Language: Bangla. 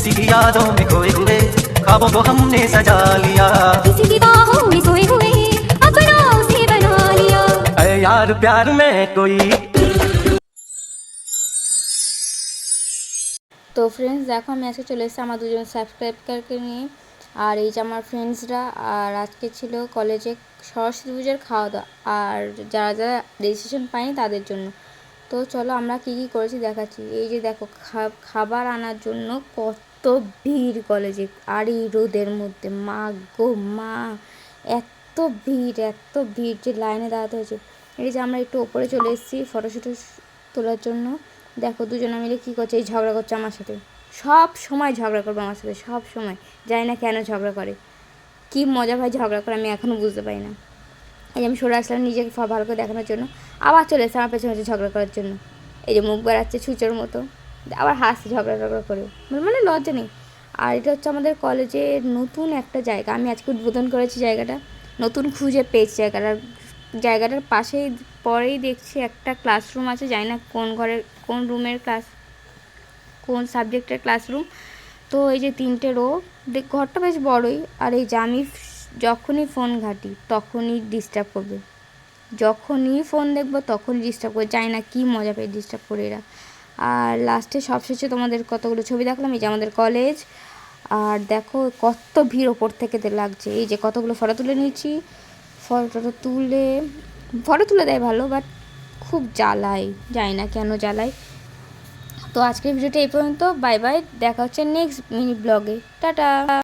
किसी की यादों में खोए हुए ख्वाबों को हमने सजा लिया किसी की बाहों में सोए हुए अपना उसे बना लिया अरे यार प्यार में कोई তো ফ্রেন্ডস দেখো আমি আজকে চলে এসেছি আমার দুজন সাবস্ক্রাইবারকে নিয়ে আর এই যে আমার ফ্রেন্ডসরা আর আজকে ছিল কলেজে সরস্বতী পুজোর খাওয়া দাওয়া আর যারা যারা রেজিস্ট্রেশন পায়নি তাদের জন্য তো চলো আমরা কী কী করেছি দেখাচ্ছি। এই যে দেখো খাবার আনার জন্য কত ভিড় কলেজে আর এই রোদের মধ্যে। মা গো, মা, এত ভিড় এত ভিড় যে লাইনে দাঁড়াতে হয়েছে। এই যে আমরা একটু ওপরে চলে এসেছি ফটোশ্যুট তোলার জন্য। দেখো দুজনে মিলে কী করছে, এই ঝগড়া করছে আমার সাথে। সব সময় ঝগড়া করবে আমার সাথে, সব সময়। জানি না কেন ঝগড়া করে। কী মজা ভাই ঝগড়া করে, আমি এখনও বুঝতে পারি না। আমি সরে আসলাম নিজেকে ভালো করে দেখানোর জন্য। আবার চলে এসে আমার পেছনে পেছনে ঝগড়া করার জন্য। এই যে মুখ বেড়াচ্ছে ছুঁচোর মতো। আবার হাসছে, ঝগড়া ঝগড়া করে মানে- মানে লজ্জা নেই। আর এটা হচ্ছে আমাদের কলেজের নতুন একটা জায়গা। আমি আজকে উদ্বোধন করেছি জায়গাটা। নতুন খুঁজে পেয়েছি জায়গাটার জায়গাটার পাশেই পরেই দেখছি একটা ক্লাসরুম আছে। জানি না কোন ঘরের কোন রুমের ক্লাস কোন সাবজেক্টের ক্লাসরুম তো এই যে তিনটে রো ঘরটা বেশ বড়ই। আর এই যে আমি যখনই ফোন ঘাঁটি, তখনই ডিস্টার্ব করবে। যখনই ফোন দেখব তখনই ডিস্টার্ব করে জানি না কী মজা পেয়ে ডিস্টার্ব করে এরা। আর লাস্টে সবশেষে তোমাদের কতগুলো ছবি দেখলাম? এই যে আমাদের কলেজ আর দেখো কত ভিড় ওপর থেকে লাগছে। এই যে কতগুলো ফটো তুলে নিয়েছি। ফটোটা তুলে ফটো তুলে দেয় ভালো বাট খুব জ্বালাই জানি না কেন জ্বালাই তো আজকের ভিডিওটা এই পর্যন্ত। বাই বাই দেখা হচ্ছে নেক্সট মিনি ব্লগে টাটা